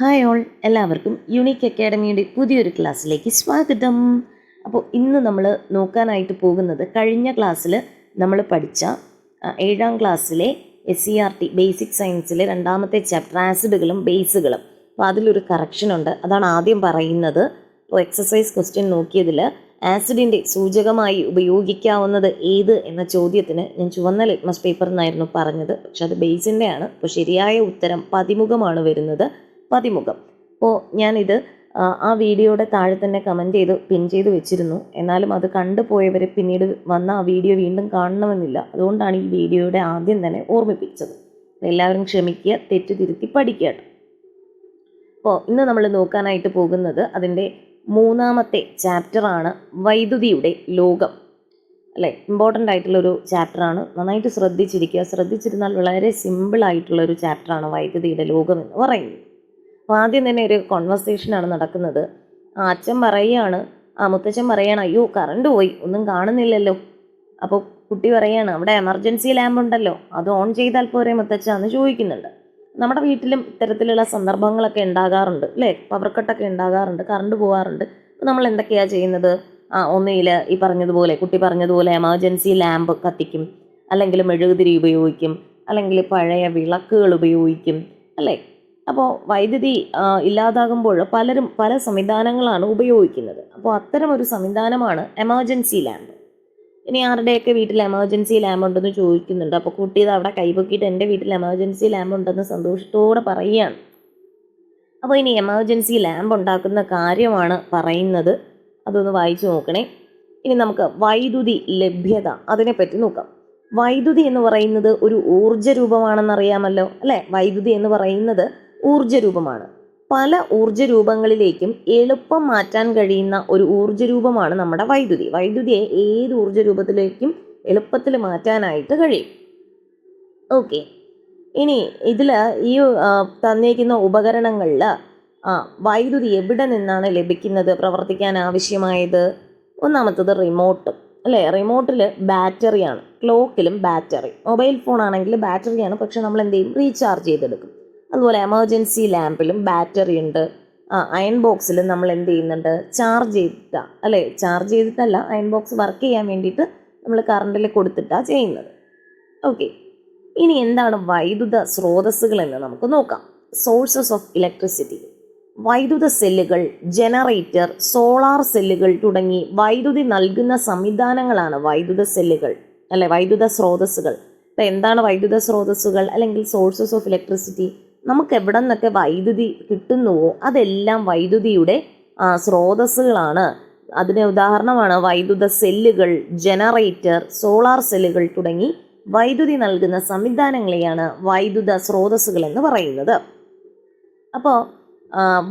Hi all എല്ലാവർക്കും unique അക്കാഡമിയുടെ പുതിയൊരു ക്ലാസ്സിലേക്ക് സ്വാഗതം. അപ്പോൾ ഇന്ന് നമ്മൾ നോക്കാനായിട്ട് പോകുന്നത് കഴിഞ്ഞ ക്ലാസ്സിൽ നമ്മൾ പഠിച്ച ഏഴാം ക്ലാസ്സിലെ S C R T basic സയൻസിലെ രണ്ടാമത്തെ ചാപ്റ്റർ ആസിഡുകളും ബേസുകളും അപ്പോൾ അതിലൊരു കറക്ഷൻ ഉണ്ട്. അതാണ് ആദ്യം പറയുന്നത്. ഇപ്പോൾ എക്സസൈസ് ക്വസ്റ്റ്യൻ നോക്കിയതിൽ ആസിഡിന്റെ സൂചകമായി ഉപയോഗിക്കാവുന്നത് ഏത് എന്ന ചോദ്യത്തിന് ഞാൻ ചുവന്ന ലിറ്റ്മസ് പേപ്പർ എന്നായിരുന്നു പറഞ്ഞത്. പക്ഷെ അത് ബേസിന്റെ ആണ്. അപ്പോൾ ശരിയായ ഉത്തരം പതിമുഖമാണ് വരുന്നത്. പതിമുഖം. അപ്പോൾ ഞാനിത് ആ, വീഡിയോയുടെ താഴെ തന്നെ കമന്റ് ചെയ്ത് പിൻ ചെയ്ത് വെച്ചിരുന്നു. എന്നാലും അത് കണ്ടുപോയവർ പിന്നീട് വന്ന ആ വീഡിയോ വീണ്ടും കാണണമെന്നില്ല. അതുകൊണ്ടാണ് ഈ വീഡിയോയുടെ ആദ്യം തന്നെ ഓർമ്മിപ്പിച്ചത്. എല്ലാവരും ക്ഷമിക്കുക തെറ്റ് തിരുത്തി പഠിക്കുക അപ്പോൾ ഇന്ന് നമ്മൾ നോക്കാനായിട്ട് പോകുന്നത് അതിന്റെ മൂന്നാമത്തെ ചാപ്റ്ററാണ് വൈദ്യുതിയുടെ ലോകം. അല്ലേ? ഇമ്പോർട്ടന്റ് ആയിട്ടുള്ളൊരു ചാപ്റ്ററാണ്. നന്നായിട്ട് ശ്രദ്ധിച്ചിരിക്കുക. ശ്രദ്ധിച്ചിരുന്നാൽ വളരെ സിമ്പിൾ ആയിട്ടുള്ളൊരു ചാപ്റ്ററാണ് വൈദ്യുതിയുടെ ലോകം എന്ന് പറയുന്നത്. അപ്പോൾ ആദ്യം തന്നെ ഒരു കോൺവെർസേഷനാണ് നടക്കുന്നത്. ആ അച്ഛൻ പറയുകയാണ് ആ മുത്തച്ഛൻ പറയാണ് അയ്യോ കറണ്ട് പോയി ഒന്നും കാണുന്നില്ലല്ലോ. അപ്പോൾ കുട്ടി പറയാണ് അവിടെ എമർജൻസി ലാമ്പ് ഉണ്ടല്ലോ അത് ഓൺ ചെയ്താൽ പോരെ മുത്തച്ഛ എന്ന് ചോദിക്കുന്നുണ്ട്. നമ്മുടെ വീട്ടിലും ഇത്തരത്തിലുള്ള സന്ദർഭങ്ങളൊക്കെ ഉണ്ടാകാറുണ്ട് അല്ലേ? പവർ കട്ടൊക്കെ ഉണ്ടാകാറുണ്ട് കറണ്ട് പോകാറുണ്ട്. അപ്പോൾ നമ്മൾ എന്തൊക്കെയാണ് ചെയ്യുന്നത്? ആ ഒന്നുകിൽ ഈ പറഞ്ഞതുപോലെ കുട്ടി പറഞ്ഞതുപോലെ എമർജൻസി ലാമ്പ് കത്തിക്കും അല്ലെങ്കിൽ മെഴുകുതിരി ഉപയോഗിക്കും അല്ലെങ്കിൽ പഴയ വിളക്കുകൾ ഉപയോഗിക്കും അല്ലേ? അപ്പോൾ വൈദ്യുതി ഇല്ലാതാകുമ്പോൾ പലരും പല സംവിധാനങ്ങളാണ് ഉപയോഗിക്കുന്നത്. അപ്പോൾ അത്തരം ഒരു സംവിധാനമാണ് എമർജൻസി ലാമ്പ്. ഇനി ആരുടെയൊക്കെ വീട്ടിൽ എമർജൻസി ലാമ്പ് ഉണ്ടെന്ന് ചോദിക്കുന്നുണ്ട്? അപ്പോൾ കുട്ടി ഇത് അവിടെ കൈപൊക്കിയിട്ട് എന്റെ വീട്ടിൽ എമർജൻസി ലാമ്പ് ഉണ്ടെന്ന് സന്തോഷത്തോടെ പറയുകയാണ്. അപ്പോൾ ഇനി എമർജൻസി ലാമ്പ് ഉണ്ടാക്കുന്ന കാര്യമാണ് പറയുന്നത്. അതൊന്ന് വായിച്ചു നോക്കണേ. ഇനി നമുക്ക് വൈദ്യുതി ലഭ്യത അതിനെപ്പറ്റി നോക്കാം. വൈദ്യുതി എന്ന് പറയുന്നത് ഒരു ഊർജ രൂപമാണെന്നറിയാമല്ലോ അല്ലേ? വൈദ്യുതി എന്ന് പറയുന്നത് ഊർജ രൂപമാണ് പല ഊർജരൂപങ്ങളിലേക്കും എളുപ്പം മാറ്റാൻ കഴിയുന്ന ഒരു ഊർജരൂപമാണ് നമ്മുടെ വൈദ്യുതി. വൈദ്യുതിയെ ഏത് ഊർജരൂപത്തിലേക്കും എളുപ്പത്തിൽ മാറ്റാനായിട്ട് കഴിയും. ഓക്കെ. ഇനി ഇതിൽ ഈ തന്നിരിക്കുന്ന ഉപകരണങ്ങളിൽ ആ വൈദ്യുതി എവിടെ നിന്നാണ് ലഭിക്കുന്നത്? പ്രവർത്തിക്കാൻ ആവശ്യമായത്? ഒന്നാമത്തത് റിമോട്ട് അല്ലേ? റിമോട്ടിൽ ബാറ്ററിയാണ് ക്ലോക്കിലും ബാറ്ററി മൊബൈൽ ഫോൺ ആണെങ്കിൽ ബാറ്ററിയാണ് പക്ഷെ നമ്മൾ എന്ത് ചെയ്യും? റീചാർജ് ചെയ്തെടുക്കും. അതുപോലെ എമർജൻസി ലാമ്പിലും ബാറ്ററി ഉണ്ട്. ആ അയൺ ബോക്സിൽ നമ്മൾ എന്ത് ചെയ്യുന്നുണ്ട്? ചാർജ് ചെയ്തിട്ടാ അല്ലേ? ചാർജ് ചെയ്തിട്ടല്ല അയൺ ബോക്സ് വർക്ക് ചെയ്യാൻ വേണ്ടിയിട്ട് നമ്മൾ കറണ്ടിൽ കൊടുത്തിട്ടാണ് ചെയ്യുന്നത്. ഓക്കെ ഇനി എന്താണ് വൈദ്യുത സ്രോതസ്സുകൾ എന്ന് നമുക്ക് നോക്കാം. സോഴ്സസ് ഓഫ് ഇലക്ട്രിസിറ്റി വൈദ്യുത സെല്ലുകൾ ജനറേറ്റർ സോളാർ സെല്ലുകൾ തുടങ്ങി വൈദ്യുതി നൽകുന്ന സംവിധാനങ്ങളാണ് വൈദ്യുത സെല്ലുകൾ അല്ലെ? വൈദ്യുത സ്രോതസ്സുകൾ. ഇപ്പം എന്താണ് വൈദ്യുത സ്രോതസ്സുകൾ അല്ലെങ്കിൽ സോഴ്സസ് ഓഫ് ഇലക്ട്രിസിറ്റി നമുക്ക് എവിടെ നിന്നൊക്കെ വൈദ്യുതി കിട്ടുന്നുവോ അതെല്ലാം വൈദ്യുതിയുടെ സ്രോതസ്സുകളാണ്. അതിന് ഉദാഹരണമാണ് വൈദ്യുത സെല്ലുകൾ ജനറേറ്റർ സോളാർ സെല്ലുകൾ തുടങ്ങി വൈദ്യുതി നൽകുന്ന സംവിധാനങ്ങളെയാണ് വൈദ്യുത സ്രോതസ്സുകൾ എന്ന് പറയുന്നത് അപ്പോൾ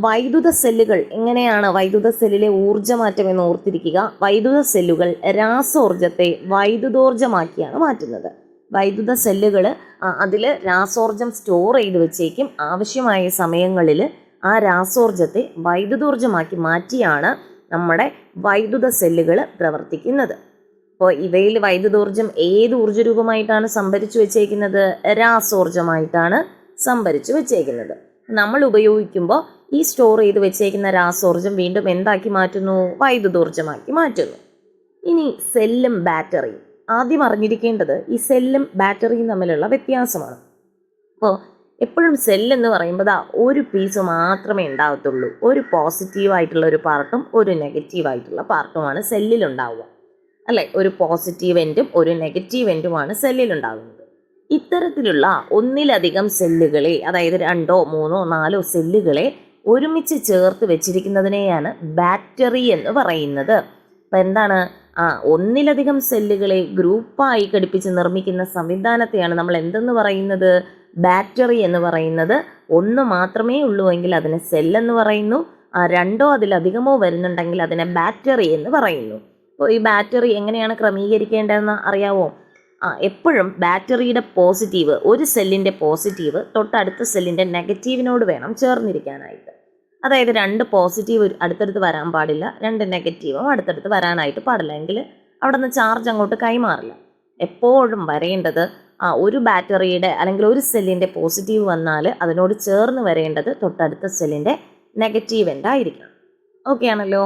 വൈദ്യുത സെല്ലുകൾ എങ്ങനെയാണ് വൈദ്യുത സെല്ലിലെ ഊർജമാറ്റം എന്ന് ഓർത്തിരിക്കുക? വൈദ്യുത സെല്ലുകൾ രാസോർജത്തെ വൈദ്യുതോർജമാക്കിയാണ് മാറ്റുന്നത്. വൈദ്യുത സെല്ലുകൾ അതിൽ രാസോർജം സ്റ്റോർ ചെയ്ത് വെച്ചേക്കും. ആവശ്യമായ സമയങ്ങളിൽ ആ രാസോർജത്തെ വൈദ്യുതോർജമാക്കി മാറ്റിയാണ് നമ്മുടെ വൈദ്യുത സെല്ലുകൾ പ്രവർത്തിക്കുന്നത്. അപ്പോൾ ഇവയിൽ വൈദ്യുതോർജം ഏത് ഊർജ രൂപമായിട്ടാണ് സംഭരിച്ചു വെച്ചേക്കുന്നത്? രാസോർജമായിട്ടാണ് സംഭരിച്ചു വെച്ചേക്കുന്നത്. നമ്മൾ ഉപയോഗിക്കുമ്പോൾ ഈ സ്റ്റോർ ചെയ്ത് വെച്ചേക്കുന്ന രാസോർജം വീണ്ടും എന്താക്കി മാറ്റുന്നു? വൈദ്യുതോർജമാക്കി മാറ്റുന്നു. ഇനി സെല്ലും ബാറ്ററിയും ആദ്യം അറിഞ്ഞിരിക്കേണ്ടത് ഈ സെല്ലും ബാറ്ററിയും തമ്മിലുള്ള വ്യത്യാസമാണ്. അപ്പോൾ എപ്പോഴും സെല്ലെന്ന് പറയുമ്പോൾ ദാ ഒരു പീസ് മാത്രമേ ഉണ്ടാകത്തുള്ളൂ. ഒരു പോസിറ്റീവായിട്ടുള്ള ഒരു പാർട്ടും ഒരു നെഗറ്റീവായിട്ടുള്ള പാർട്ടുമാണ് സെല്ലിലുണ്ടാവുക അല്ലെ? ഒരു പോസിറ്റീവ് എൻഡും ഒരു നെഗറ്റീവ് എൻഡുമാണ് സെല്ലിലുണ്ടാകുന്നത് ഇത്തരത്തിലുള്ള ഒന്നിലധികം സെല്ലുകളെ അതായത് രണ്ടോ മൂന്നോ നാലോ സെല്ലുകളെ ഒരുമിച്ച് ചേർത്ത് വെച്ചിരിക്കുന്നതിനെയാണ് ബാറ്ററി എന്ന് പറയുന്നത്. അപ്പം എന്താണ്? ആ ഒന്നിലധികം സെല്ലുകളെ ഗ്രൂപ്പായി ഘടിപ്പിച്ച് നിർമ്മിക്കുന്ന സംവിധാനത്തെയാണ് നമ്മൾ എന്തെന്ന് പറയുന്നത്? ബാറ്ററി എന്ന് പറയുന്നത്. ഒന്ന് മാത്രമേ ഉള്ളൂ എങ്കിൽ അതിനെ സെല്ലെന്ന് പറയുന്നു. രണ്ടോ അതിലധികമോ വരുന്നുണ്ടെങ്കിൽ അതിനെ ബാറ്ററി എന്ന് പറയുന്നു. അപ്പോൾ ഈ ബാറ്ററി എങ്ങനെയാണ് ക്രമീകരിക്കേണ്ടതെന്ന് അറിയാവോ? എപ്പോഴും ബാറ്ററിയുടെ പോസിറ്റീവ് ഒരു സെല്ലിന്റെ പോസിറ്റീവ് തൊട്ടടുത്ത സെല്ലിന്റെ നെഗറ്റീവിനോട് വേണം ചേർന്നിരിക്കാനായിട്ട്. അതായത് രണ്ട് പോസിറ്റീവ് അടുത്തടുത്ത് വരാൻ പാടില്ല രണ്ട് നെഗറ്റീവും അടുത്തടുത്ത് വരാനായിട്ട് പാടില്ല. എങ്കിൽ അവിടെ നിന്ന് ചാർജ് അങ്ങോട്ട് കൈമാറില്ല. എപ്പോഴും വരേണ്ടത് ആ ഒരു ബാറ്ററിയുടെ അല്ലെങ്കിൽ ഒരു സെല്ലിന്റെ പോസിറ്റീവ് വന്നാൽ അതിനോട് ചേർന്ന് വരേണ്ടത് തൊട്ടടുത്ത സെല്ലിന്റെ നെഗറ്റീവ് എൻഡ് ഓക്കെ ആണല്ലോ?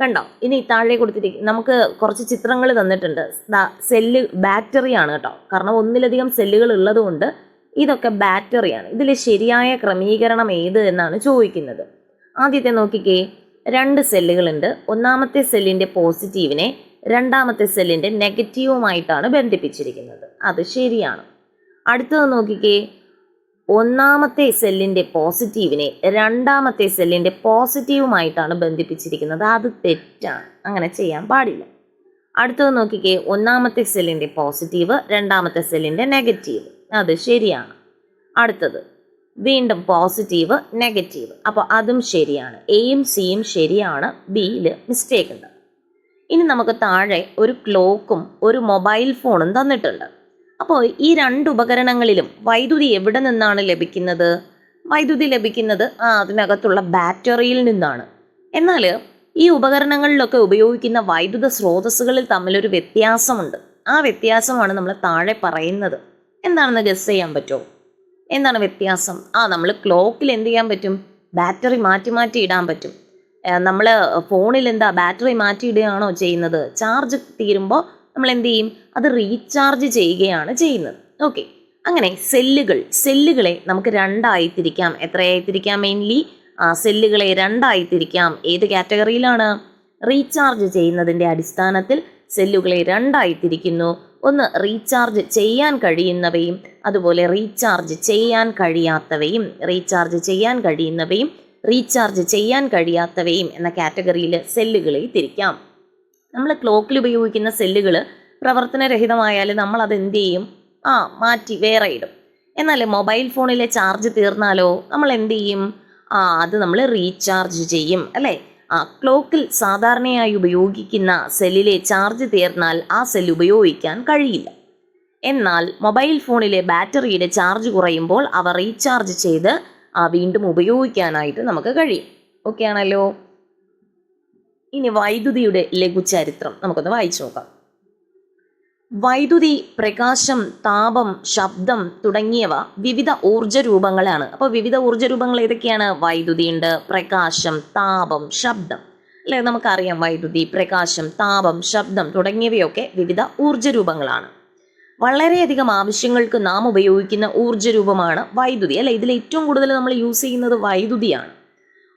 കണ്ടോ? ഇനി താഴെ കൊടുത്തിരിക്കും നമുക്ക് കുറച്ച് ചിത്രങ്ങൾ തന്നിട്ടുണ്ട്. സെല്ല് ബാറ്ററിയാണ് കേട്ടോ. കാരണം ഒന്നിലധികം സെല്ലുകൾ ഉള്ളതുകൊണ്ട് ഇതൊക്കെ ബാറ്ററിയാണ്. ഇതിൽ ശരിയായ ക്രമീകരണം ഏത് എന്നാണ് ചോദിക്കുന്നത്. ആദ്യത്തെ നോക്കിക്കേ. രണ്ട് സെല്ലുകളുണ്ട്. ഒന്നാമത്തെ സെല്ലിന്റെ പോസിറ്റീവിനെ രണ്ടാമത്തെ സെല്ലിന്റെ നെഗറ്റീവുമായിട്ടാണ് ബന്ധിപ്പിച്ചിരിക്കുന്നത്. അത് ശരിയാണ്. അടുത്തത് നോക്കിക്കേ. ഒന്നാമത്തെ സെല്ലിന്റെ പോസിറ്റീവിനെ രണ്ടാമത്തെ സെല്ലിന്റെ പോസിറ്റീവുമായിട്ടാണ് ബന്ധിപ്പിച്ചിരിക്കുന്നത്. അത് തെറ്റാണ്. അങ്ങനെ ചെയ്യാൻ പാടില്ല. അടുത്തത് നോക്കിക്കേ. ഒന്നാമത്തെ സെല്ലിന്റെ പോസിറ്റീവ് രണ്ടാമത്തെ സെല്ലിന്റെ നെഗറ്റീവ്. അത് ശരിയാണ്. അടുത്തത് വീണ്ടും പോസിറ്റീവ് നെഗറ്റീവ് അപ്പോൾ അതും ശരിയാണ്. എയും സിയും ശരിയാണ്. ബിയിൽ മിസ്റ്റേക്ക് ഉണ്ട്. ഇനി നമുക്ക് താഴെ ഒരു ക്ലോക്കും ഒരു മൊബൈൽ ഫോണും തന്നിട്ടുണ്ട്. അപ്പോൾ ഈ രണ്ട് ഉപകരണങ്ങളിലും വൈദ്യുതി എവിടെ നിന്നാണ് ലഭിക്കുന്നത്? വൈദ്യുതി ലഭിക്കുന്നത് ആ അതിനകത്തുള്ള ബാറ്ററിയിൽ നിന്നാണ്. എന്നാൽ ഈ ഉപകരണങ്ങളിലൊക്കെ ഉപയോഗിക്കുന്ന വൈദ്യുത സ്രോതസ്സുകളിൽ തമ്മിലൊരു വ്യത്യാസമുണ്ട്. ആ വ്യത്യാസമാണ് നമ്മൾ താഴെ പറയുന്നത്. എന്താണെന്ന് ഗസ് ചെയ്യാൻ പറ്റുമോ? എന്താണ് വ്യത്യാസം? ആ നമ്മൾ ക്ലോക്കിൽ എന്ത് ചെയ്യാൻ പറ്റും? ബാറ്ററി മാറ്റി മാറ്റി ഇടാൻ പറ്റും. നമ്മൾ ഫോണിൽ എന്താ ബാറ്ററി മാറ്റി ഇടുകയാണോ ചെയ്യുന്നത്? ചാർജ് തീരുമ്പോൾ നമ്മൾ എന്ത് ചെയ്യും? അത് റീചാർജ് ചെയ്യുകയാണ് ചെയ്യുന്നത്. ഓക്കെ അങ്ങനെ സെല്ലുകൾ സെല്ലുകളെ നമുക്ക് രണ്ടായി തിരിക്കാം. എത്രയായി തിരിക്കാം മെയിൻലി ആ സെല്ലുകളെ രണ്ടായി തിരിക്കാം. ഏത് കാറ്റഗറിയിലാണ് റീചാർജ് ചെയ്യുന്നതിന്റെ അടിസ്ഥാനത്തിൽ സെല്ലുകളെ രണ്ടായി തിരിക്കുന്നു. ഒന്ന് റീചാർജ് ചെയ്യാൻ കഴിയുന്നവയും അതുപോലെ റീചാർജ് ചെയ്യാൻ കഴിയാത്തവയും റീചാർജ് ചെയ്യാൻ കഴിയുന്നവയും റീചാർജ് ചെയ്യാൻ കഴിയാത്തവയും എന്ന കാറ്റഗറിയിൽ സെല്ലുകളെ തിരിക്കാം. നമ്മൾ ക്ലോക്കിൽ ഉപയോഗിക്കുന്ന സെല്ലുകൾ പ്രവർത്തനരഹിതമായാൽ നമ്മൾ അത് എന്ത് ചെയ്യും? ആ മാറ്റി വേറെ ഇടും. എന്നാൽ മൊബൈൽ ഫോണിലെ ചാർജ് തീർന്നാലോ? നമ്മൾ എന്ത് ചെയ്യും? ആ അത് നമ്മൾ റീചാർജ് ചെയ്യും അല്ലേ? ക്ലോക്കിൽ സാധാരണയായി ഉപയോഗിക്കുന്ന സെല്ലിലെ ചാർജ് തീർന്നാൽ ആ സെൽ ഉപയോഗിക്കാൻ കഴിയില്ല. എന്നാൽ മൊബൈൽ ഫോണിലെ ബാറ്ററിയുടെ ചാർജ് കുറയുമ്പോൾ അവ റീചാർജ് ചെയ്ത് ആ വീണ്ടും ഉപയോഗിക്കാനായിട്ട് നമുക്ക് കഴിയും. ഓക്കെ ആണല്ലോ? ഇനി വൈദ്യുതിയുടെ ലഘുചരിത്രം നമുക്കൊന്ന് വായിച്ചു നോക്കാം. വൈദ്യുതി പ്രകാശം താപം ശബ്ദം തുടങ്ങിയവ വിവിധ ഊർജ രൂപങ്ങളാണ് അപ്പോൾ വിവിധ ഊർജ രൂപങ്ങൾ ഏതൊക്കെയാണ് വൈദ്യുതിയുണ്ട് പ്രകാശം താപം ശബ്ദം. അല്ലെ? നമുക്കറിയാം വൈദ്യുതി പ്രകാശം താപം ശബ്ദം തുടങ്ങിയവയൊക്കെ വിവിധ ഊർജ രൂപങ്ങളാണ് വളരെയധികം ആവശ്യങ്ങൾക്ക് നാം ഉപയോഗിക്കുന്ന ഊർജ രൂപമാണ് വൈദ്യുതി. അല്ലെ? ഇതിൽ ഏറ്റവും കൂടുതൽ നമ്മൾ യൂസ് ചെയ്യുന്നത് വൈദ്യുതിയാണ്.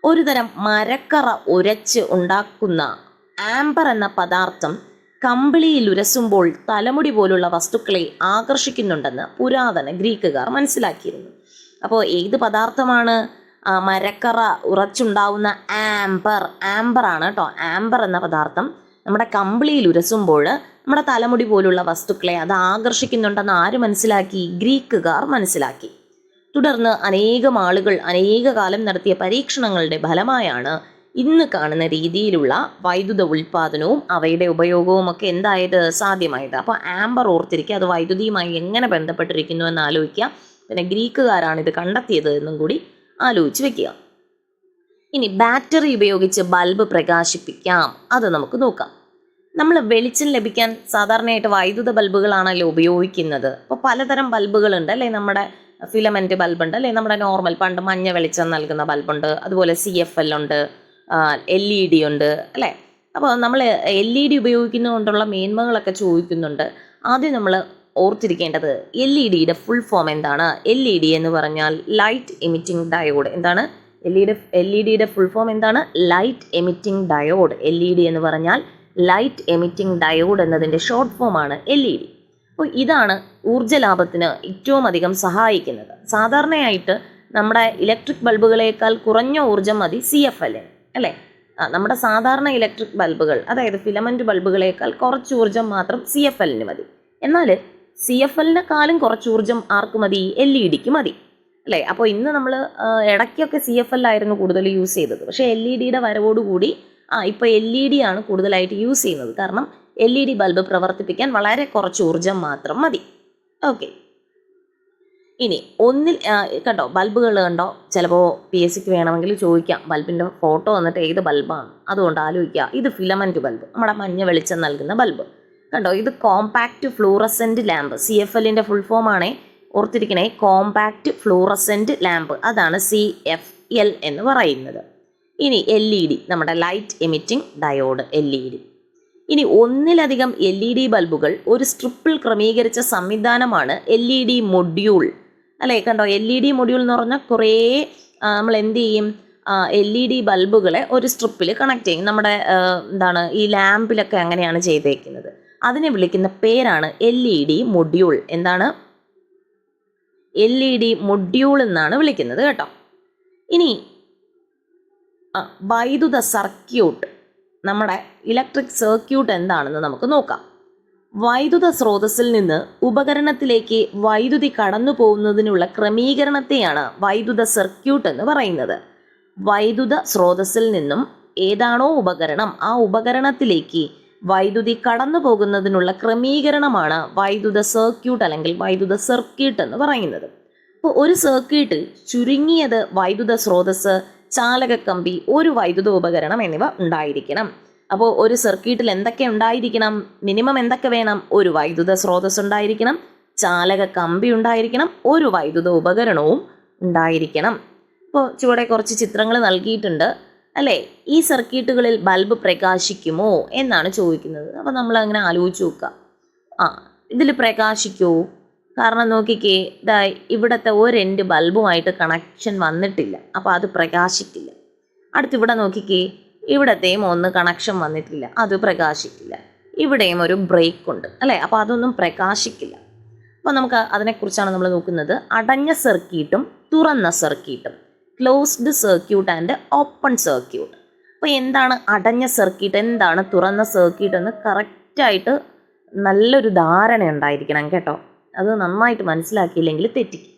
ഒരുതരം മരക്കറ ഉരച്ച് ഉണ്ടാക്കുന്ന ആംബർ എന്ന പദാർത്ഥം കമ്പിളിയിൽ ഉരസുമ്പോൾ തലമുടി പോലുള്ള വസ്തുക്കളെ ആകർഷിക്കുന്നുണ്ടെന്ന് പുരാതന ഗ്രീക്കുകാർ മനസ്സിലാക്കിയിരുന്നു. അപ്പോൾ ഏത് പദാർത്ഥമാണ് മരക്കറ ഉറച്ചുണ്ടാവുന്ന ആംബർ ആംബർ ആണ് കേട്ടോ. ആംബർ എന്ന പദാർത്ഥം നമ്മുടെ കമ്പിളിയിൽ ഉരസുമ്പോൾ നമ്മുടെ തലമുടി പോലുള്ള വസ്തുക്കളെ അത് ആകർഷിക്കുന്നുണ്ടെന്ന് ആര് മനസ്സിലാക്കി? ഗ്രീക്കുകാർ മനസ്സിലാക്കി. തുടർന്ന് അനേകം ആളുകൾ അനേക കാലം നടത്തിയ പരീക്ഷണങ്ങളുടെ ഫലമായാണ് ഇന്ന് കാണുന്ന രീതിയിലുള്ള വൈദ്യുത ഉൽപാദനവും അവയുടെ ഉപയോഗവും ഒക്കെ എന്തായത് സാധ്യമായത്? അപ്പോൾ ആംബർ ഓർത്തിരിക്കുക അത് വൈദ്യുതിയുമായി എങ്ങനെ ബന്ധപ്പെട്ടിരിക്കുന്നു എന്ന് ആലോചിക്കുക. പിന്നെ ഗ്രീക്കുകാരാണ് ഇത് കണ്ടെത്തിയത് എന്നും കൂടി ആലോചിച്ച് വെക്കുക. ഇനി ബാറ്ററി ഉപയോഗിച്ച് ബൾബ് പ്രകാശിപ്പിക്കാം. അത് നമുക്ക് നോക്കാം. നമ്മൾ വെളിച്ചം ലഭിക്കാൻ സാധാരണയായിട്ട് വൈദ്യുത ബൾബുകളാണല്ലോ ഉപയോഗിക്കുന്നത്. അപ്പോൾ പലതരം ബൾബുകളുണ്ട് അല്ലേ? നമ്മുടെ ഫിലമെന്റ് ബൾബുണ്ട് അല്ലേ? നമ്മുടെ നോർമൽ പണ്ട് മഞ്ഞ വെളിച്ചം നൽകുന്ന ബൾബുണ്ട്. അതുപോലെ സി എഫ് എൽ ഉണ്ട്. എൽ ഇ ഡി ഉണ്ട് അല്ലേ? അപ്പോൾ നമ്മൾ എൽ ഇ ഡി ഉപയോഗിക്കുന്നതുകൊണ്ടുള്ള മേന്മകളൊക്കെ ചോദിക്കുന്നുണ്ട്. ആദ്യം നമ്മൾ ഓർത്തിരിക്കേണ്ടത് എൽ ഇ ഡിയുടെ ഫുൾ ഫോം എന്താണ്? എൽ ഇ ഡി എന്ന് പറഞ്ഞാൽ ലൈറ്റ് എമിറ്റിംഗ് ഡയോഡ് എന്താണ്? L E D L E ഡിയുടെ ഫുൾ ഫോം എന്താണ്? Light emitting diode L E D എന്ന് പറഞ്ഞാൽ ലൈറ്റ് എമിറ്റിംഗ് ഡയോഡ് എന്നതിന്റെ ഷോർട്ട് ഫോമാണ് എൽ ഇ ഡി അപ്പോൾ ഇതാണ് ഊർജ ലാഭത്തിന് ഏറ്റവും അധികം സഹായിക്കുന്നത്. സാധാരണയായിട്ട് നമ്മുടെ ഇലക്ട്രിക് ബൾബുകളേക്കാൾ കുറഞ്ഞ ഊർജം മതി സി എഫ് എല്ലിന് അല്ലേ? ആ നമ്മുടെ സാധാരണ ഇലക്ട്രിക് ബൾബുകൾ അതായത് ഫിലമെന്റ് ബൾബുകളേക്കാൾ കുറച്ച് ഊർജം മാത്രം സി എഫ് എല്ലിന് മതി. എന്നാൽ സി എഫ് എല്ലിനെക്കാളും കുറച്ച് ഊർജം ആർക്ക് മതി? എൽ ഇ ഡിക്ക് മതി. അല്ലേ? അപ്പോൾ ഇന്ന് നമ്മൾ ഇടയ്ക്കൊക്കെ സി എഫ് എല്ലായിരുന്നു കൂടുതൽ യൂസ് ചെയ്തത്. പക്ഷേ എൽ ഇ ഡിയുടെ വരവോടുകൂടി ആ ഇപ്പോൾ എൽ ഇ ഡി ആണ് കൂടുതലായിട്ട് യൂസ് ചെയ്യുന്നത്. കാരണം എൽ ഇ ഡി ബൾബ് പ്രവർത്തിപ്പിക്കാൻ വളരെ കുറച്ച് ഊർജം മാത്രം മതി. ഓക്കെ ഇനി ഒന്നിൽ കണ്ടോ ബൾബുകൾ കണ്ടോ? ചിലപ്പോൾ പി എസ് സിക്ക് വേണമെങ്കിൽ ചോദിക്കാം. ബൾബിന്റെ ഫോട്ടോ വന്നിട്ട് ഏത് ബൾബാണ്? അതുകൊണ്ട് ആലോചിക്കുക ഇത് ഫിലമെന്റ് ബൾബ്. നമ്മുടെ മഞ്ഞ വെളിച്ചം നൽകുന്ന ബൾബ്. കണ്ടോ ഇത് compact fluorescent lamp. C F എല്ലിന്റെ ഫുൾ ഫോം ആണേ. ഓർത്തിരിക്കണേ കോമ്പാക്റ്റ് ഫ്ലൂറസെന്റ് ലാമ്പ്. അതാണ് സി എഫ് എൽ എന്ന് പറയുന്നത്. ഇനി എൽ ഇ ഡി നമ്മുടെ light emitting diode L E D ഇനി ഒന്നിലധികം എൽ ഇ ഡി ബൾബുകൾ ഒരു സ്ട്രിപ്പിൽ ക്രമീകരിച്ച സംവിധാനമാണ് എൽ ഇ ഡി മൊഡ്യൂൾ അല്ലേ? കണ്ടോ? എൽ ഇ ഡി മൊഡ്യൂൾ എന്ന് പറഞ്ഞാൽ കുറേ നമ്മൾ എന്ത് ചെയ്യും? എൽ ഇ ഡി ബൾബുകളെ ഒരു സ്ട്രിപ്പിൽ കണക്ട് ചെയ്യും. നമ്മുടെ എന്താണ് ഈ ലാമ്പിലൊക്കെ അങ്ങനെയാണ് ചെയ്തേക്കുന്നത്. അതിനെ വിളിക്കുന്ന പേരാണ് എൽ ഇ ഡി മൊഡ്യൂൾ എന്താണ്? എൽ ഇ ഡി മൊഡ്യൂൾ എന്നാണ് വിളിക്കുന്നത് കേട്ടോ. ഇനി വൈദ്യുത സർക്യൂട്ട് നമ്മുടെ ഇലക്ട്രിക് സർക്യൂട്ട് എന്താണെന്ന് നമുക്ക് നോക്കാം. വൈദ്യുത സ്രോതസ്സിൽ നിന്ന് ഉപകരണത്തിലേക്ക് വൈദ്യുതി കടന്നു പോകുന്നതിനുള്ള ക്രമീകരണത്തെയാണ് വൈദ്യുത സർക്യൂട്ട് എന്ന് പറയുന്നത്. വൈദ്യുത സ്രോതസ്സിൽ നിന്നും ഏതാണോ ഉപകരണം ആ ഉപകരണത്തിലേക്ക് വൈദ്യുതി കടന്നു പോകുന്നതിനുള്ള ക്രമീകരണമാണ് വൈദ്യുത സർക്യൂട്ട് അല്ലെങ്കിൽ വൈദ്യുത സർക്യൂട്ട് എന്ന് പറയുന്നത്. അപ്പോൾ ഒരു സർക്യൂട്ടിൽ ചുരുങ്ങിയത് വൈദ്യുത സ്രോതസ് ചാലകക്കമ്പി ഒരു വൈദ്യുത ഉപകരണം എന്നിവ ഉണ്ടായിരിക്കണം. അപ്പോൾ ഒരു സർക്യൂട്ടിൽ എന്തൊക്കെ ഉണ്ടായിരിക്കണം? മിനിമം എന്തൊക്കെ വേണം? ഒരു വൈദ്യുത സ്രോതസ് ഉണ്ടായിരിക്കണം. ചാലക കമ്പി ഉണ്ടായിരിക്കണം. ഒരു വൈദ്യുത ഉപകരണവും ഉണ്ടായിരിക്കണം. ഇപ്പോൾ ചുവടെ കുറച്ച് ചിത്രങ്ങൾ നൽകിയിട്ടുണ്ട്. അല്ലേ? ഈ സർക്യൂട്ടുകളിൽ ബൾബ് പ്രകാശിക്കുമോ എന്നാണ് ചോദിക്കുന്നത്. അപ്പോൾ നമ്മൾ അങ്ങനെ ആലോചിച്ച് നോക്കുക. ആ ഇതിൽ പ്രകാശിക്കുമോ കാരണം നോക്കിക്കേ ഇതാ ഇവിടുത്തെ ഒരു എൻഡ് ബൾബുമായിട്ട് കണക്ഷൻ വന്നിട്ടില്ല. അപ്പോൾ അത് പ്രകാശിക്കില്ല. അടുത്ത് ഇവിടെ നോക്കിക്കേ ഇവിടത്തെയും ഒന്ന് കണക്ഷൻ വന്നിട്ടില്ല. അത് പ്രകാശിക്കില്ല. ഇവിടെയും ഒരു ബ്രേക്ക് ഉണ്ട്. അല്ലേ? അപ്പോൾ അതൊന്നും പ്രകാശിക്കില്ല. അപ്പോൾ നമുക്ക് അതിനെക്കുറിച്ചാണ് നമ്മൾ നോക്കുന്നത്. അടഞ്ഞ സർക്യൂട്ടും തുറന്ന സർക്യൂട്ടും closed circuit and open circuit അപ്പോൾ എന്താണ് അടഞ്ഞ സർക്യൂട്ട് എന്താണ് തുറന്ന സർക്യൂട്ട് എന്ന് കറക്റ്റായിട്ട് നല്ലൊരു ധാരണ ഉണ്ടായിരിക്കണം കേട്ടോ. അത് നന്നായിട്ട് മനസ്സിലാക്കിയില്ലെങ്കിൽ തെറ്റിക്കും.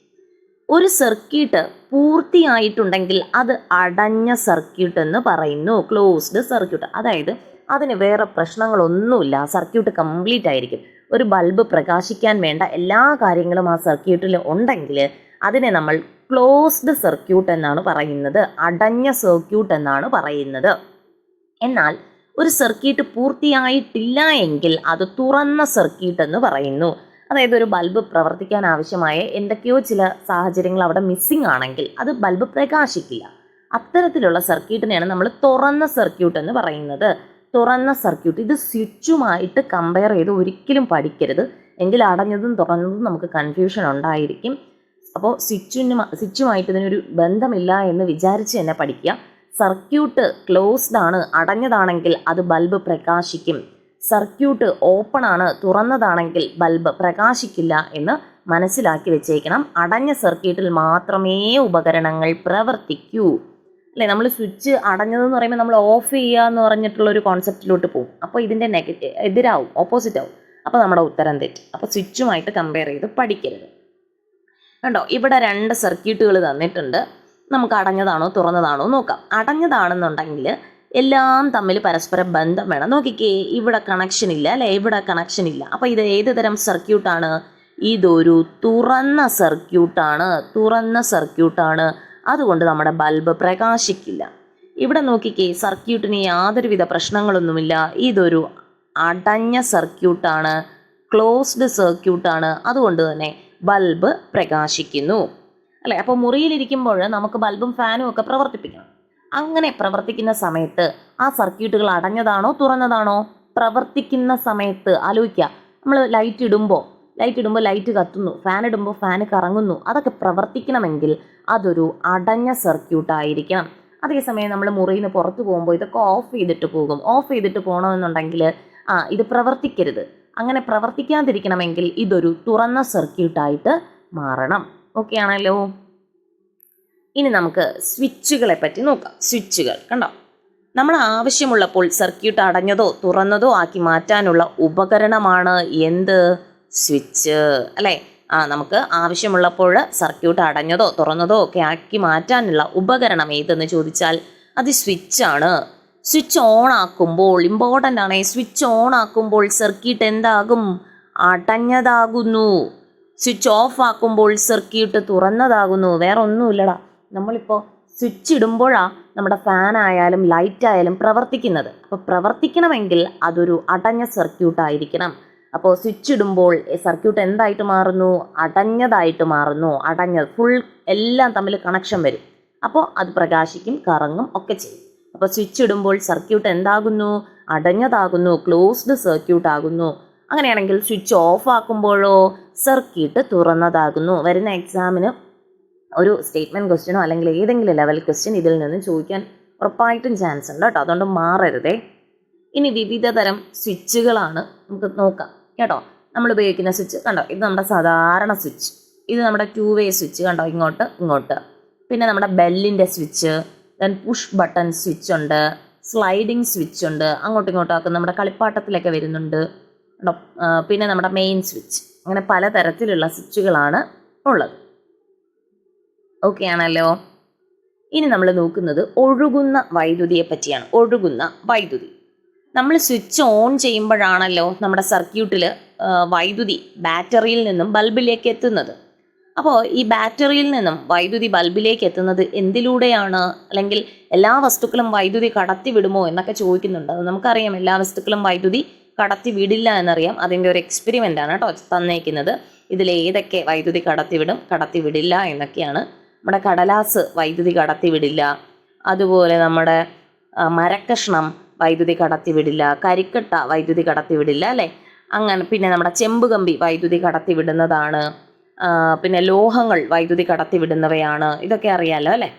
ഒരു സർക്യൂട്ട് പൂർത്തിയായിട്ടുണ്ടെങ്കിൽ അത് അടഞ്ഞ സർക്യൂട്ട് എന്ന് പറയുന്നു. ക്ലോസ്ഡ് സർക്യൂട്ട് അതായത് അതിന് വേറെ പ്രശ്നങ്ങളൊന്നുമില്ല. ആ സർക്യൂട്ട് കംപ്ലീറ്റ് ആയിരിക്കും. ഒരു ബൾബ് പ്രകാശിക്കാൻ വേണ്ട എല്ലാ കാര്യങ്ങളും ആ സർക്യൂട്ടിൽ ഉണ്ടെങ്കിൽ അതിനെ നമ്മൾ ക്ലോസ്ഡ് സർക്യൂട്ട് എന്നാണ് പറയുന്നത്. അടഞ്ഞ സർക്യൂട്ട് എന്നാണ് പറയുന്നത്. എന്നാൽ ഒരു സർക്യൂട്ട് പൂർത്തിയായിട്ടില്ല എങ്കിൽ അത് തുറന്ന സർക്യൂട്ട് എന്ന് പറയുന്നു. അതായത് ഒരു ബൾബ് പ്രവർത്തിക്കാൻ ആവശ്യമായ എന്തൊക്കെയോ ചില സാഹചര്യങ്ങൾ അവിടെ മിസ്സിംഗ് ആണെങ്കിൽ അത് ബൾബ് പ്രകാശിക്കില്ല. അത്തരത്തിലുള്ള സർക്യൂട്ടിനെയാണ് നമ്മൾ തുറന്ന സർക്യൂട്ട് എന്ന് പറയുന്നത്. തുറന്ന സർക്യൂട്ട്. ഇത് സ്വിച്ചുമായിട്ട് കമ്പയർ ചെയ്ത് ഒരിക്കലും പഠിക്കരുത്. എങ്കിൽ അടഞ്ഞതും തുറന്നതും നമുക്ക് കൺഫ്യൂഷൻ ഉണ്ടായിരിക്കും. അപ്പോൾ സ്വിച്ചിന് സ്വിച്ചുമായിട്ട് ഇതിനൊരു ബന്ധമില്ല എന്ന് വിചാരിച്ച് തന്നെ പഠിക്കുക. സർക്യൂട്ട് ക്ലോസ്ഡ് ആണ് അടഞ്ഞതാണെങ്കിൽ അത് ബൾബ് പ്രകാശിക്കും. സർക്യൂട്ട് ഓപ്പൺ ആണ് തുറന്നതാണെങ്കിൽ ബൾബ് പ്രകാശിക്കില്ല എന്ന് മനസ്സിലാക്കി വെച്ചേക്കണം. അടഞ്ഞ സർക്യൂട്ടിൽ മാത്രമേ ഉപകരണങ്ങൾ പ്രവർത്തിക്കൂ. അല്ലേ? നമ്മൾ സ്വിച്ച് അടഞ്ഞതെന്ന് പറയുമ്പോൾ നമ്മൾ ഓഫ് ചെയ്യുക എന്ന് പറഞ്ഞിട്ടുള്ള ഒരു കോൺസെപ്റ്റിലോട്ട് പോകും. അപ്പോൾ ഇതിന്റെ നെഗറ്റീവ് എതിരാവും ഓപ്പോസിറ്റ് ആവും. അപ്പോൾ നമ്മുടെ ഉത്തരം തെറ്റ്. അപ്പോൾ സ്വിച്ചുമായിട്ട് കമ്പയർ ചെയ്ത് പഠിക്കരുത്. കണ്ടോ? ഇവിടെ രണ്ട് സർക്യൂട്ടുകൾ തന്നിട്ടുണ്ട്. നമുക്ക് അടഞ്ഞതാണോ തുറന്നതാണോ നോക്കാം. അടഞ്ഞതാണെന്നുണ്ടെങ്കിൽ എല്ലാം തമ്മിൽ പരസ്പര ബന്ധം വേണം. നോക്കിക്കേ ഇവിടെ കണക്ഷൻ ഇല്ല അല്ലെ? ഇവിടെ കണക്ഷൻ ഇല്ല. അപ്പോൾ ഇത് ഏത് തരം സർക്യൂട്ടാണ് ഇതൊരു തുറന്ന സർക്യൂട്ടാണ് തുറന്ന സർക്യൂട്ടാണ് അതുകൊണ്ട് നമ്മുടെ ബൾബ് പ്രകാശിക്കില്ല. ഇവിടെ നോക്കിക്കേ സർക്യൂട്ടിന് യാതൊരുവിധ പ്രശ്നങ്ങളൊന്നുമില്ല. ഇതൊരു അടഞ്ഞ സർക്യൂട്ടാണ് ക്ലോസ്ഡ് സർക്യൂട്ടാണ് അതുകൊണ്ട് തന്നെ ബൾബ് പ്രകാശിക്കുന്നു. അല്ലേ? അപ്പോൾ മുറിയിലിരിക്കുമ്പോൾ നമുക്ക് ബൾബും ഫാനും ഒക്കെ പ്രവർത്തിപ്പിക്കണം. അങ്ങനെ പ്രവർത്തിക്കുന്ന സമയത്ത് ആ സർക്യൂട്ടുകൾ അടഞ്ഞതാണോ തുറന്നതാണോ? പ്രവർത്തിക്കുന്ന സമയത്ത് ആലോചിക്കുക. നമ്മൾ ലൈറ്റ് ഇടുമ്പോൾ ലൈറ്റ് ഇടുമ്പോൾ ലൈറ്റ് കത്തുന്നു ഫാൻ ഇടുമ്പോൾ ഫാൻ കറങ്ങുന്നു. അതൊക്കെ പ്രവർത്തിക്കണമെങ്കിൽ അതൊരു അടഞ്ഞ സർക്യൂട്ടായിരിക്കണം അതേസമയം നമ്മൾ മുറിയിൽ നിന്ന് പുറത്ത് പോകുമ്പോൾ ഇതൊക്കെ ഓഫ് ചെയ്തിട്ട് പോകും. ഓഫ് ചെയ്തിട്ട് പോകണമെന്നുണ്ടെങ്കിൽ ആ ഇത് പ്രവർത്തിക്കരുത്. അങ്ങനെ പ്രവർത്തിക്കാതിരിക്കണമെങ്കിൽ ഇതൊരു തുറന്ന സർക്യൂട്ടായിട്ട് മാറണം. ഓക്കെ ആണല്ലോ? ഇനി നമുക്ക് സ്വിച്ചുകളെ പറ്റി നോക്കാം. സ്വിച്ചുകൾ കണ്ടോ? നമ്മൾ ആവശ്യമുള്ളപ്പോൾ സർക്യൂട്ട് അടഞ്ഞതോ തുറന്നതോ ആക്കി മാറ്റാനുള്ള ഉപകരണമാണ് എന്ത്? സ്വിച്ച് അല്ലേ? ആ നമുക്ക് ആവശ്യമുള്ളപ്പോൾ സർക്യൂട്ട് അടഞ്ഞതോ തുറന്നതോ ഒക്കെ ആക്കി മാറ്റാനുള്ള ഉപകരണം ഏതെന്ന് ചോദിച്ചാൽ അത് സ്വിച്ചാണ്. സ്വിച്ച് ഓൺ ആക്കുമ്പോൾ ഇമ്പോർട്ടന്റ് ആണ് സ്വിച്ച് ഓൺ ആക്കുമ്പോൾ സർക്യൂട്ട് എന്താകും? അടഞ്ഞതാകുന്നു. സ്വിച്ച് ഓഫ് ആക്കുമ്പോൾ സർക്യൂട്ട് തുറന്നതാകുന്നു. വേറെ ഒന്നുമില്ലടാ നമ്മളിപ്പോൾ സ്വിച്ച് ഇടുമ്പോഴാണ് നമ്മുടെ ഫാൻ ആയാലും ലൈറ്റ് ആയാലും പ്രവർത്തിക്കുന്നത്. അപ്പോൾ പ്രവർത്തിക്കണമെങ്കിൽ അതൊരു അടഞ്ഞ സർക്യൂട്ട് ആയിരിക്കണം. അപ്പോൾ സ്വിച്ച് ഇടുമ്പോൾ സർക്യൂട്ട് എന്തായിട്ട് മാറുന്നു? അടഞ്ഞതായിട്ട് മാറുന്നു. അടഞ്ഞത് ഫുൾ എല്ലാം തമ്മിൽ കണക്ഷൻ വരും. അപ്പോൾ അത് പ്രകാശിക്കും കറങ്ങും ഒക്കെ ചെയ്യും. അപ്പോൾ സ്വിച്ച് ഇടുമ്പോൾ സർക്യൂട്ട് എന്താകുന്നു? അടഞ്ഞതാകുന്നു ക്ലോസ്ഡ് സർക്യൂട്ട് ആകുന്നു. അങ്ങനെയാണെങ്കിൽ സ്വിച്ച് ഓഫ് ആക്കുമ്പോഴോ സർക്യൂട്ട് തുറന്നതാകുന്നു. വരുന്ന എക്സാമിന് ഒരു സ്റ്റേറ്റ്മെന്റ് ക്വസ്റ്റ്യനോ അല്ലെങ്കിൽ ഏതെങ്കിലും ലെവൽ ക്വസ്റ്റ്യൻ ഇതിൽ നിന്ന് ചോദിക്കാൻ ഉറപ്പായിട്ടും ചാൻസ് ഉണ്ട് കേട്ടോ. അതുകൊണ്ട് മാറരുതേ. ഇനി വിവിധ തരം സ്വിച്ചുകളാണ് നമുക്ക് നോക്കാം. കേട്ടോ? നമ്മൾ ഉപയോഗിക്കുന്ന സ്വിച്ച് കണ്ടോ? ഇത് നമ്മുടെ സാധാരണ സ്വിച്ച്. ഇത് നമ്മുടെ ടു വേ സ്വിച്ച് കണ്ടോ? ഇങ്ങോട്ട് ഇങ്ങോട്ട്. പിന്നെ നമ്മുടെ ബെല്ലിന്റെ switch then push button switch ഉണ്ട് സ്ലൈഡിങ് സ്വിച്ച് ഉണ്ട് അങ്ങോട്ടും ഇങ്ങോട്ടും ഒക്കെ നമ്മുടെ കളിപ്പാട്ടത്തിലൊക്കെ വരുന്നുണ്ട്. പിന്നെ നമ്മുടെ മെയിൻ സ്വിച്ച് അങ്ങനെ പലതരത്തിലുള്ള സ്വിച്ചുകളാണ് ഉള്ളത്. ഓക്കെ ആണല്ലോ ഇനി നമ്മൾ നോക്കുന്നത് ഒഴുകുന്ന വൈദ്യുതിയെ പറ്റിയാണ്. ഒഴുകുന്ന വൈദ്യുതി. നമ്മൾ സ്വിച്ച് ഓൺ ചെയ്യുമ്പോഴാണല്ലോ നമ്മുടെ സർക്യൂട്ടിൽ വൈദ്യുതി ബാറ്ററിയിൽ നിന്നും ബൾബിലേക്ക് എത്തുന്നത്. അപ്പോൾ ഈ ബാറ്ററിയിൽ നിന്നും വൈദ്യുതി ബൾബിലേക്ക് എത്തുന്നത് എന്തിലൂടെയാണ്? അല്ലെങ്കിൽ എല്ലാ വസ്തുക്കളും വൈദ്യുതി കടത്തി വിടുമോ എന്നൊക്കെ ചോദിക്കുന്നുണ്ട്. അത് നമുക്കറിയാം. എല്ലാ വസ്തുക്കളും വൈദ്യുതി കടത്തി വിടില്ല എന്നറിയാം. അതിന്റെ ഒരു എക്സ്പെരിമെന്റ് ആണ് കേട്ടോ തന്നേക്കുന്നത്. ഇതിൽ ഏതൊക്കെ വൈദ്യുതി കടത്തി വിടും കടത്തി വിടില്ല എന്നൊക്കെയാണ് നമ്മുടെ കടലാസ് വൈദ്യുതി കടത്തിവിടില്ല. അതുപോലെ നമ്മുടെ മരക്കഷ്ണം വൈദ്യുതി കടത്തിവിടില്ല. കരിക്കട്ട വൈദ്യുതി കടത്തിവിടില്ല അല്ലേ? അങ്ങനെ പിന്നെ നമ്മുടെ ചെമ്പുകമ്പി വൈദ്യുതി കടത്തിവിടുന്നതാണ്. പിന്നെ ലോഹങ്ങൾ വൈദ്യുതി കടത്തിവിടുന്നവയാണ്. ഇതൊക്കെ അറിയാലോ അല്ലേ?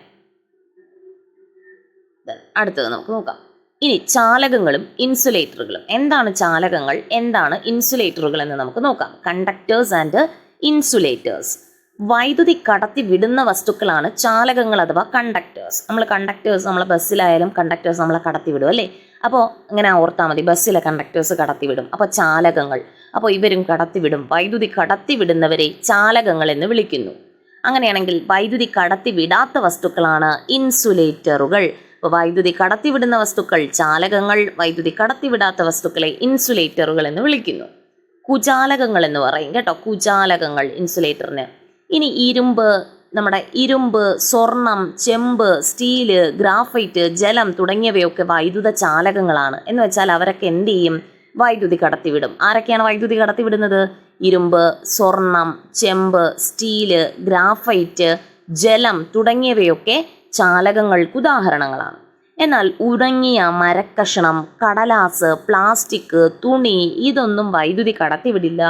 അടുത്തത് നമുക്ക് നോക്കാം. ഇനി ചാലകങ്ങളും ഇൻസുലേറ്ററുകളും. എന്താണ് ചാലകങ്ങൾ? എന്താണ് ഇൻസുലേറ്ററുകൾ എന്ന് നമുക്ക് നോക്കാം. Conductors and insulators. വൈദ്യുതി കടത്തി വിടുന്ന വസ്തുക്കളാണ് ചാലകങ്ങൾ അഥവാ കണ്ടക്ടേഴ്സ് നമ്മൾ കണ്ടക്ടേഴ്സ് നമ്മളെ ബസ്സിലായാലും കണ്ടക്ടേഴ്സ് നമ്മളെ കടത്തി വിടും അല്ലേ? അപ്പോൾ ഇങ്ങനെ ഓർത്താൽ മതി ബസ്സിലെ കണ്ടക്ടേഴ്സ് കടത്തി വിടും. അപ്പോൾ ചാലകങ്ങൾ അപ്പോൾ ഇവരും കടത്തി വിടും. വൈദ്യുതി കടത്തി വിടുന്നവരെ ചാലകങ്ങൾ എന്ന് വിളിക്കുന്നു. അങ്ങനെയാണെങ്കിൽ വൈദ്യുതി കടത്തി വിടാത്ത വസ്തുക്കളാണ് ഇൻസുലേറ്ററുകൾ. അപ്പോൾ വൈദ്യുതി കടത്തിവിടുന്ന വസ്തുക്കൾ ചാലകങ്ങൾ വൈദ്യുതി കടത്തിവിടാത്ത വസ്തുക്കളെ ഇൻസുലേറ്ററുകൾ എന്ന് വിളിക്കുന്നു. കുചാലകങ്ങൾ എന്ന് പറയും കേട്ടോ. കുചാലകങ്ങൾ ഇൻസുലേറ്ററിന്. ഇനി ഇരുമ്പ് നമ്മുടെ ഇരുമ്പ് സ്വർണം ചെമ്പ് സ്റ്റീൽ ഗ്രാഫൈറ്റ് ജലം തുടങ്ങിയവയൊക്കെ വൈദ്യുത ചാലകങ്ങളാണ്. എന്ന് വെച്ചാൽ അവരൊക്കെ എന്ത് ചെയ്യും? വൈദ്യുതി കടത്തിവിടും. ആരൊക്കെയാണ് വൈദ്യുതി കടത്തിവിടുന്നത്? ഇരുമ്പ് സ്വർണം ചെമ്പ് സ്റ്റീൽ ഗ്രാഫൈറ്റ് ജലം തുടങ്ങിയവയൊക്കെ ചാലകങ്ങൾക്ക് ഉദാഹരണങ്ങളാണ്. എന്നാൽ ഉണങ്ങിയ മരക്കഷണം കടലാസ് പ്ലാസ്റ്റിക് തുണി ഇതൊന്നും വൈദ്യുതി കടത്തിവിടില്ല.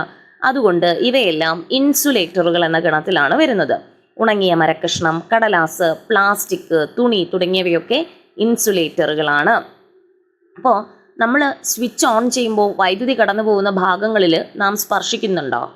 അതുകൊണ്ട് ഇവയെല്ലാം ഇൻസുലേറ്ററുകൾ എന്ന ഗണത്തിലാണ് വരുന്നത്. ഉണങ്ങിയ മരക്കഷ്ണം കടലാസ് പ്ലാസ്റ്റിക് തുണി തുടങ്ങിയവയൊക്കെ ഇൻസുലേറ്ററുകളാണ്. അപ്പോൾ നമ്മൾ സ്വിച്ച് ഓൺ ചെയ്യുമ്പോൾ വൈദ്യുതി കടന്നു പോകുന്ന ഭാഗങ്ങളിൽ നാം സ്പർശിക്കുന്നുണ്ടോ?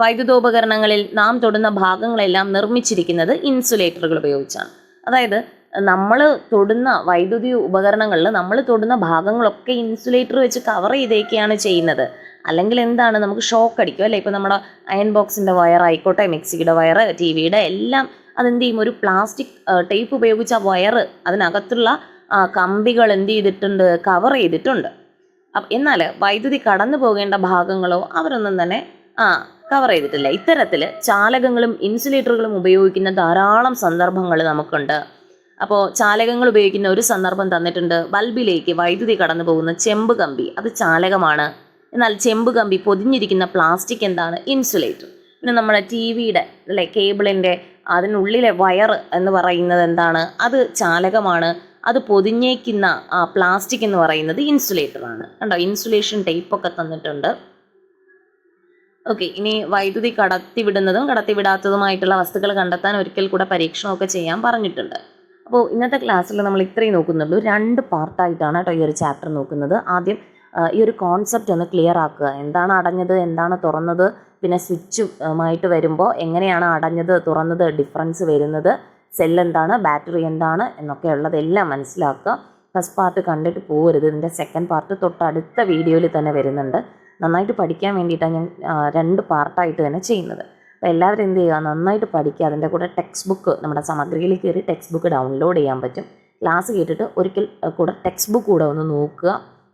വൈദ്യുതോപകരണങ്ങളിൽ നാം തൊടുന്ന ഭാഗങ്ങളെല്ലാം നിർമ്മിച്ചിരിക്കുന്നത് ഇൻസുലേറ്ററുകൾ ഉപയോഗിച്ചാണ്. അതായത് നമ്മൾ തൊടുന്ന വൈദ്യുതി ഉപകരണങ്ങളിൽ നമ്മൾ തൊടുന്ന ഭാഗങ്ങളൊക്കെ ഇൻസുലേറ്റർ വെച്ച് കവർ ചെയ്തേക്കെയാണ് ചെയ്യുന്നത്. അല്ലെങ്കിൽ എന്താണ് നമുക്ക് ഷോക്ക് അടിക്കും അല്ലേ? ഇപ്പോൾ നമ്മുടെ അയൺ ബോക്സിന്റെ വയർ ആയിക്കോട്ടെ മിക്സിയുടെ വയർ ടി വിയുടെ എല്ലാം അതെന്ത് ചെയ്യും? ഒരു പ്ലാസ്റ്റിക് ടേപ്പ് ഉപയോഗിച്ച വയർ അതിനകത്തുള്ള കമ്പികൾ എന്ത് ചെയ്തിട്ടുണ്ട്? കവർ ചെയ്തിട്ടുണ്ട്. എന്നാൽ വൈദ്യുതി കടന്നു പോകേണ്ട ഭാഗങ്ങളോ അവരൊന്നും തന്നെ ആ കവർ ചെയ്തിട്ടില്ല. ഇത്തരത്തിൽ ചാലകങ്ങളും ഇൻസുലേറ്ററുകളും ഉപയോഗിക്കുന്ന ധാരാളം സന്ദർഭങ്ങൾ നമുക്കുണ്ട്. അപ്പോൾ ചാലകങ്ങൾ ഉപയോഗിക്കുന്ന ഒരു സന്ദർഭം തന്നിട്ടുണ്ട്. ബൾബിലേക്ക് വൈദ്യുതി കടന്നു പോകുന്ന ചെമ്പ് കമ്പി. അത് ചാലകമാണ്. എന്നാൽ ചെമ്പ് കമ്പി പൊതിഞ്ഞിരിക്കുന്ന പ്ലാസ്റ്റിക് എന്താണ്? ഇൻസുലേറ്റർ. പിന്നെ നമ്മുടെ ടി വിയുടെ അല്ലെ കേബിളിന്റെ അതിനുള്ളിലെ വയർ എന്ന് പറയുന്നത് എന്താണ്? അത് ചാലകമാണ്. അത് പൊതിഞ്ഞേക്കുന്ന ആ പ്ലാസ്റ്റിക് എന്ന് പറയുന്നത് ഇൻസുലേറ്ററാണ് കണ്ടോ? ഇൻസുലേഷൻ ടേപ്പൊക്കെ തന്നിട്ടുണ്ട്. ഓക്കെ ഇനി വൈദ്യുതി കടത്തിവിടുന്നതും കടത്തിവിടാത്തതുമായിട്ടുള്ള വസ്തുക്കൾ കണ്ടെത്താൻ ഒരിക്കൽ കൂടെ പരീക്ഷണമൊക്കെ ചെയ്യാൻ പറഞ്ഞിട്ടുണ്ട്. അപ്പോൾ ഇന്നത്തെ ക്ലാസ്സിൽ നമ്മൾ ഇത്രയും നോക്കുന്നുള്ളൂ. രണ്ട് പാർട്ടായിട്ടാണ് കേട്ടോ ഈ ഒരു ചാപ്റ്റർ നോക്കുന്നത്. ആദ്യം ഈ ഒരു കോൺസെപ്റ്റ് ഒന്ന് ക്ലിയർ ആക്കുക. എന്താണ് അടഞ്ഞത്? എന്താണ് തുറന്നത്? പിന്നെ സ്വിച്ചുമായിട്ട് വരുമ്പോൾ എങ്ങനെയാണ് അടഞ്ഞത് തുറന്നത് ഡിഫറൻസ് വരുന്നത്? സെൽ എന്താണ്? ബാറ്ററി എന്താണ്? എന്നൊക്കെ ഉള്ളതെല്ലാം മനസ്സിലാക്കുക. ഫസ്റ്റ് പാർട്ട് കണ്ടിട്ട് പോകരുത് ഇതിന്റെ സെക്കൻഡ് പാർട്ട് തൊട്ടടുത്ത വീഡിയോയിൽ തന്നെ വരുന്നുണ്ട്. നന്നായിട്ട് പഠിക്കാൻ വേണ്ടിയിട്ടാണ് ഞാൻ രണ്ട് പാർട്ടായിട്ട് തന്നെ ചെയ്യുന്നത്. അപ്പോൾ എല്ലാവരും എന്ത് ചെയ്യുക? നന്നായിട്ട് പഠിക്കുക. അതിന്റെ കൂടെ ടെക്സ്റ്റ് ബുക്ക് നമ്മുടെ സമഗ്രയിൽ കയറി ടെക്സ്റ്റ് ബുക്ക് ഡൗൺലോഡ് ചെയ്യാൻ പറ്റും. ക്ലാസ് കേട്ടിട്ട് ഒരിക്കൽ കൂടെ ടെക്സ്റ്റ് ബുക്ക് കൂടെ ഒന്ന് നോക്കുക.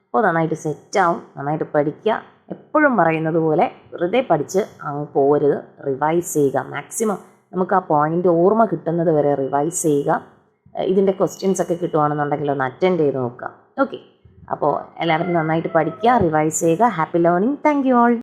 അപ്പോൾ നന്നായിട്ട് സെറ്റാവും നന്നായിട്ട് പഠിക്കുക. എപ്പോഴും പറയുന്നത് പോലെ വെറുതെ പഠിച്ച് അങ്ങ് പോരുത്. റിവൈസ് ചെയ്യുക. മാക്സിമം നമുക്ക് ആ പോയിന്റ് ഓർമ്മ കിട്ടുന്നത് വരെ റിവൈസ് ചെയ്യുക. ഇതിന്റെ ക്വസ്റ്റ്യൻസ് ഒക്കെ കിട്ടുവാണെന്നുണ്ടെങ്കിൽ ഒന്ന് അറ്റൻഡ് ചെയ്ത് നോക്കുക. ഓക്കെ അപ്പോൾ എല്ലാവരും നന്നായിട്ട് പഠിക്കുക റിവൈസ് ചെയ്യുക. Happy learning thank you all